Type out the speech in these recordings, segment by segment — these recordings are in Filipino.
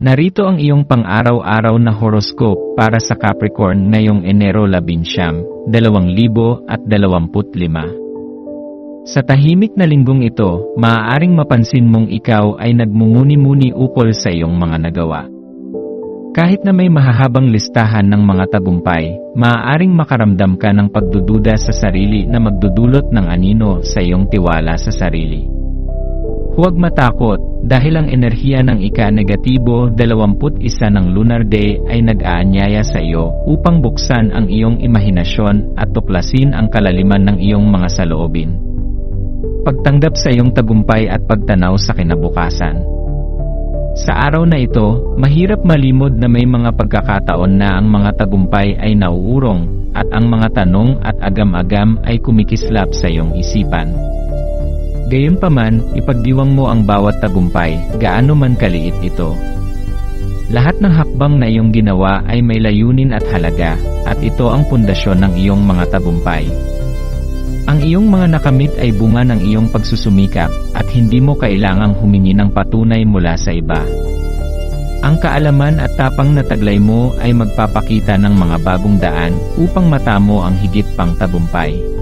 Narito ang iyong pang-araw-araw na horoscope para sa Capricorn ngayong Enero 11, 2025. Sa tahimik na linggong ito, maaaring mapansin mong ikaw ay nagmumuni-muni ukol sa iyong mga nagawa. Kahit na may mahahabang listahan ng mga tagumpay, maaaring makaramdam ka ng pagdududa sa sarili na magdudulot ng anino sa iyong tiwala sa sarili. Huwag matakot, dahil ang enerhiya ng ika-negatibo 21 ng Lunar Day ay nag-aanyaya sa iyo upang buksan ang iyong imahinasyon at tuklasin ang kalaliman ng iyong mga saloobin. Pagtanggap sa iyong tagumpay at pagtanaw sa kinabukasan. Sa araw na ito, mahirap malimod na may mga pagkakataon na ang mga tagumpay ay nauurong, at ang mga tanong at agam-agam ay kumikislap sa iyong isipan. Gayunpaman, ipagdiwang mo ang bawat tagumpay, gaano man kaliit ito. Lahat ng hakbang na iyong ginawa ay may layunin at halaga, at ito ang pundasyon ng iyong mga tagumpay. Ang iyong mga nakamit ay bunga ng iyong pagsusumikap, at hindi mo kailangang humingi ng patunay mula sa iba. Ang kaalaman at tapang na taglay mo ay magpapakita ng mga bagong daan upang matamo ang higit pang tagumpay.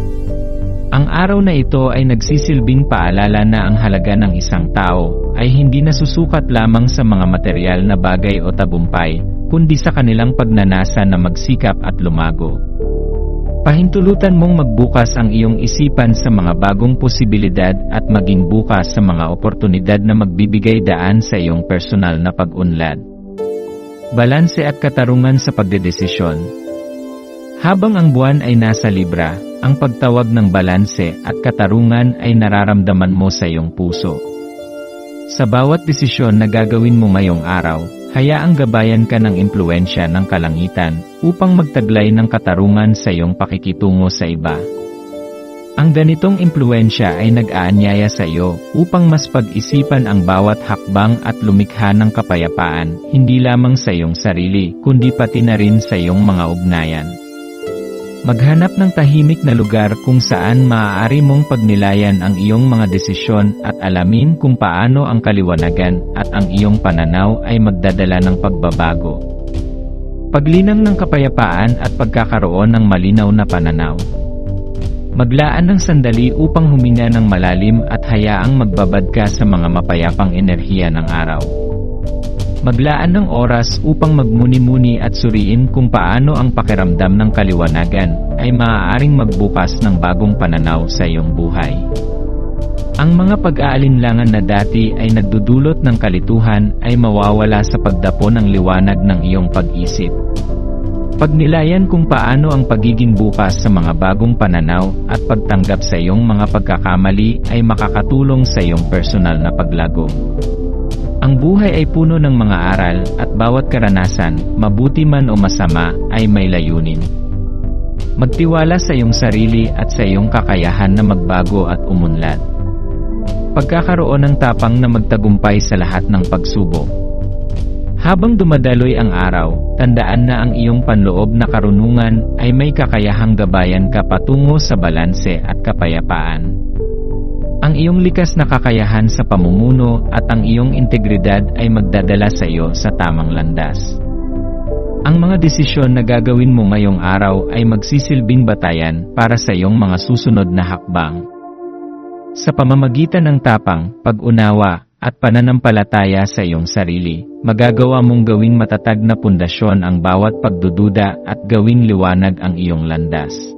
Ang araw na ito ay nagsisilbing paalala na ang halaga ng isang tao ay hindi nasusukat lamang sa mga material na bagay o tabumpay, kundi sa kanilang pagnanasa na magsikap at lumago. Pahintulutan mong magbukas ang iyong isipan sa mga bagong posibilidad at maging bukas sa mga oportunidad na magbibigay daan sa iyong personal na pag-unlad. Balanse at katarungan sa pagdedesisyon. Habang ang buwan ay nasa Libra, ang pagtawag ng balanse at katarungan ay nararamdaman mo sa iyong puso. Sa bawat desisyon na gagawin mo ngayong araw, hayaang gabayan ka ng impluensya ng kalangitan upang magtaglay ng katarungan sa iyong pakikitungo sa iba. Ang ganitong impluensya ay nag-aanyaya sa iyo upang mas pag-isipan ang bawat hakbang at lumikha ng kapayapaan, hindi lamang sa iyong sarili, kundi pati na rin sa iyong mga ugnayan. Maghanap ng tahimik na lugar kung saan maaari mong pagnilayan ang iyong mga desisyon at alamin kung paano ang kaliwanagan at ang iyong pananaw ay magdadala ng pagbabago. Paglinang ng kapayapaan at pagkakaroon ng malinaw na pananaw. Maglaan ng sandali upang huminga ng malalim at hayaang magbabad ka sa mga mapayapang enerhiya ng araw. Maglaan ng oras upang magmuni-muni at suriin kung paano ang pakiramdam ng kaliwanagan ay maaaring magbukas ng bagong pananaw sa iyong buhay. Ang mga pag-aalinlangan na dati ay nagdudulot ng kalituhan ay mawawala sa pagdapo ng liwanag ng iyong pag-isip. Pagnilayan kung paano ang pagiging bukas sa mga bagong pananaw at pagtanggap sa iyong mga pagkakamali ay makakatulong sa iyong personal na paglago. Ang buhay ay puno ng mga aral at bawat karanasan, mabuti man o masama, ay may layunin. Magtiwala sa iyong sarili at sa iyong kakayahan na magbago at umunlad. Pagkakaroon ng tapang na magtagumpay sa lahat ng pagsubok. Habang dumadaloy ang araw, tandaan na ang iyong panloob na karunungan ay may kakayahang gabayan ka patungo sa balanse at kapayapaan. Ang iyong likas na kakayahan sa pamumuno at ang iyong integridad ay magdadala sa iyo sa tamang landas. Ang mga desisyon na gagawin mo ngayong araw ay magsisilbing batayan para sa iyong mga susunod na hakbang. Sa pamamagitan ng tapang, pag-unawa, at pananampalataya sa iyong sarili, magagawa mong gawing matatag na pundasyon ang bawat pagdududa at gawing liwanag ang iyong landas.